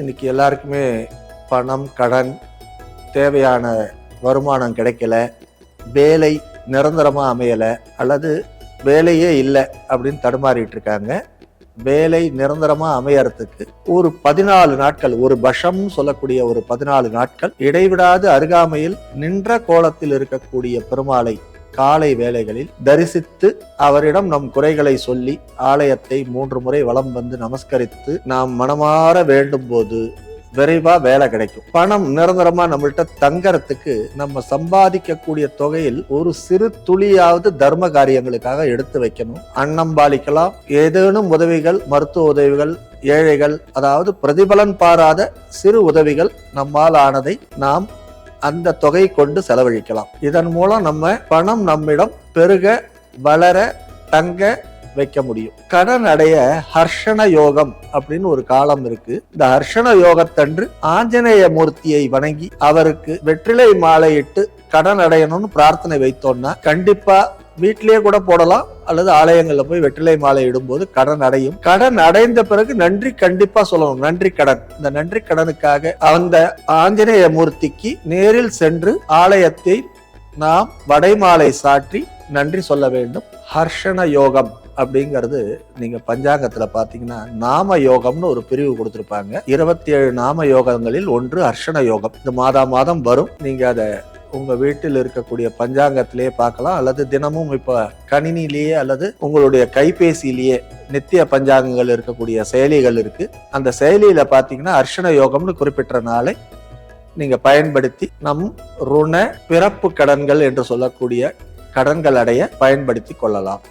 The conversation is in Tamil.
இன்னைக்கு எல்லாருக்குமே பணம் கடன் தேவையான வருமானம் கிடைக்கல. வேலை நிரந்தரமாக அமையலை அல்லது வேலையே இல்லை அப்படின்னு தடுமாறிட்டு இருக்காங்க. வேலை நிரந்தரமாக அமையறதுக்கு ஒரு பதினாலு நாட்கள் ஒரு பஷம் சொல்லக்கூடிய ஒரு பதினாலு நாட்கள் இடைவிடாது அருகாமையில் நின்ற கோலத்தில் இருக்கக்கூடிய பெருமாளை காலை வேளைகளில் தரிசித்து அவரிடம் நம் குறைகளை சொல்லி ஆலயத்தை மூன்று முறை வலம் வந்து நமஸ்கரித்து நாம் மனமாற வேண்டும் போது விரைவா வேலை கிடைக்கும். பணம் நிரந்தரமா நம்மள்கிட்ட தங்கறதுக்கு நம்ம சம்பாதிக்கக்கூடிய தொகையில் ஒரு சிறு துளியாவது தர்ம காரியங்களுக்காக எடுத்து வைக்கணும். அன்னம் பாலிக்கலாம் ஏதேனும் உதவிகள் மருத்துவ உதவிகள் ஏழைகள் அதாவது பிரதிபலன் பாராத சிறு உதவிகள் நம்மால் ஆனதை நாம் அந்த தொகை கொண்டு செலவழிக்கலாம். இதன் மூலம் நம்ம பணம் நம்மிடம் பெருக வளர தங்க வைக்க முடியும். கடன் அடைய ஹர்ஷண யோகம் அப்படின்னு ஒரு காலம் இருக்கு. இந்த ஹர்ஷண யோகத்தன்று ஆஞ்சநேய மூர்த்தியை வணங்கி அவருக்கு வெற்றிலை மாலையிட்டு கடன் அடையணும்னு பிரார்த்தனை வைத்தோம்னா கண்டிப்பா வீட்டிலேயே கூட போடலாம் அல்லது ஆலயங்களில் போய் வெற்றிலை மாலை இடும்போது கடன் அடையும். கடன் அடைந்த பிறகு நன்றி கண்டிப்பா சொல்லணும். நன்றி கடன். இந்த நன்றி கடனுக்காக அந்த ஆஞ்சநேய மூர்த்திக்கு நேரில் சென்று ஆலயத்தை நாம் வடைமாலை சாற்றி நன்றி சொல்ல வேண்டும். ஹர்ஷண யோகம் அப்படிங்கிறது நீங்க பஞ்சாங்கத்துல பாத்தீங்கன்னா நாம யோகம்னு ஒரு பிரிவு கொடுத்திருப்பாங்க. இருபத்தி ஏழு நாம யோகங்களில் ஒன்று ஹர்ஷண யோகம். இந்த மாதா மாதம் வரும். நீங்க அதை உங்கள் வீட்டில் இருக்கக்கூடிய பஞ்சாங்கத்திலேயே பார்க்கலாம். அல்லது தினமும் இப்போ கணினிலேயே அல்லது உங்களுடைய கைபேசியிலேயே நித்திய பஞ்சாங்கங்கள் இருக்கக்கூடிய செயலிகள் இருக்குது அந்த செயலியில் பார்த்தீங்கன்னா அர்ஷண யோகம்னு குறிப்பிட்ட நாளை நீங்கள் பயன்படுத்தி நம் ருண பிறப்பு கடன்கள் என்று சொல்லக்கூடிய கடன்கள் அடைய பயன்படுத்தி கொள்ளலாம்.